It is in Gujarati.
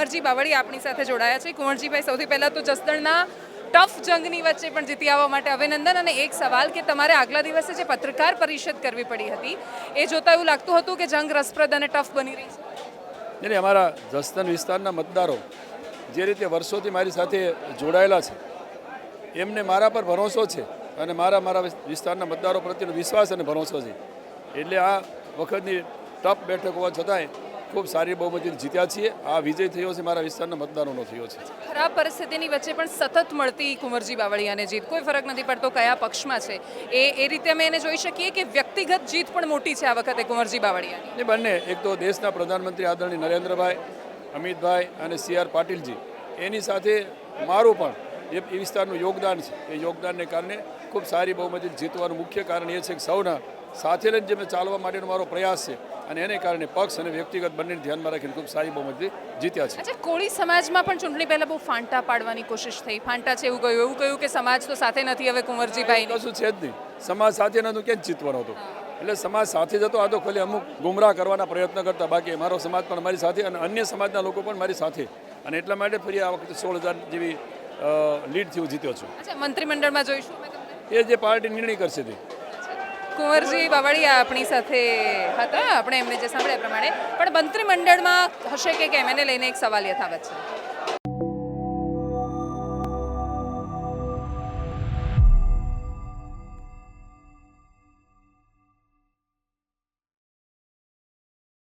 કુંવરજી બાવળી આપણી સાથે જોડાયા છે. કુંવરજીભાઈ, સૌથી પહેલાં તો જસદણના ટફ જંગની વચ્ચે પણ જીતી આવવા માટે અભિનંદન અને એક સવાલ કે તમારે આગલા દિવસે જે પત્રકાર પરિષદ કરવી પડી હતી, એ જોતા એવું લાગતું હતું કે જંગ રસપ્રદ અને ટફ બની રહી છે? એટલે અમારા જસદણ વિસ્તારના મતદારો જે રીતે વર્ષોથી મારી સાથે જોડાયેલા છે, એમને મારા પર ભરોસો છે અને મારા મારા વિસ્તારના મતદારો પ્રત્યેનો વિશ્વાસ અને ભરોસો છે. એટલે આ વખતની ટફ બેઠક હોવા છતાંય ખૂબ સારી બહુમતીથી જીત્યા છીએ. આ વિજય થયો છે મારા વિસ્તારના મતદારોનો થયો છે. ખરાબ પરિસ્થિતિની વચ્ચે પણ સતત મળતી કુંવરજી બાવળિયાને જીત. કોઈ ફરક નથી પડતો કયા પક્ષમાં છે. એ એ રીતે અમે એને જોઈ શકીએ કે વ્યક્તિગત જીત પણ મોટી છે આ વખતે કુંવરજી બાવળિયાની? એ બંને એક તો દેશના પ્રધાનમંત્રી આદરણીય નરેન્દ્રભાઈ અમિતભાઈ અને સી આર પાટીલજી. એની સાથે મારું પણ એ એ વિસ્તારનું યોગદાન છે. એ યોગદાનને કારણે ખૂબ સારી બહુમતી જીતવાનું મુખ્ય કારણ એ છે કે સૌના સાથે લઈને જે મેં ચાલવા માટેનો મારો પ્રયાસ છે અને એને કારણે પક્ષ અને વ્યક્તિગત બંનેને ધ્યાનમાં રાખીને ખૂબ સારી બહુમતી જીત્યા છે. અચ્છા કોળી સમાજમાં પણ ચૂંટણી પહેલા બહુ ફાંટા પાડવાની કોશિશ થઈ. ફાંટા છે એવું કહ્યું એવું કહ્યું કે સમાજ તો સાથે નથી હવે કુંવરજીભાઈ કશું છે જ નહીં. સમાજ સાથે નહોતું ક્યાં જીતવાનો હતો? એટલે સમાજ સાથે જતો આ તો ખાલી અમુક ગુમરાહ કરવાના પ્રયત્ન કરતા. બાકી મારો સમાજ પણ મારી સાથે અને અન્ય સમાજના લોકો પણ મારી સાથે. અને એટલા માટે ફરી આ વખતે સોળ હજાર જેવી લીડથી હું જીત્યો છું. અચ્છા મંત્રીમંડળમાં જોઈશું અમે તમને? એ જે પાર્ટી નિર્ણય કરશે તે. કુંવરજી બાવળિયા આપણી સાથે હતા આપણે એમને જે સાંભળ્યા પ્રમાણે. પણ મંત્રીમંડળમાં હશે કે કેમ? એને લઈને એક સવાલ યથાવત છે.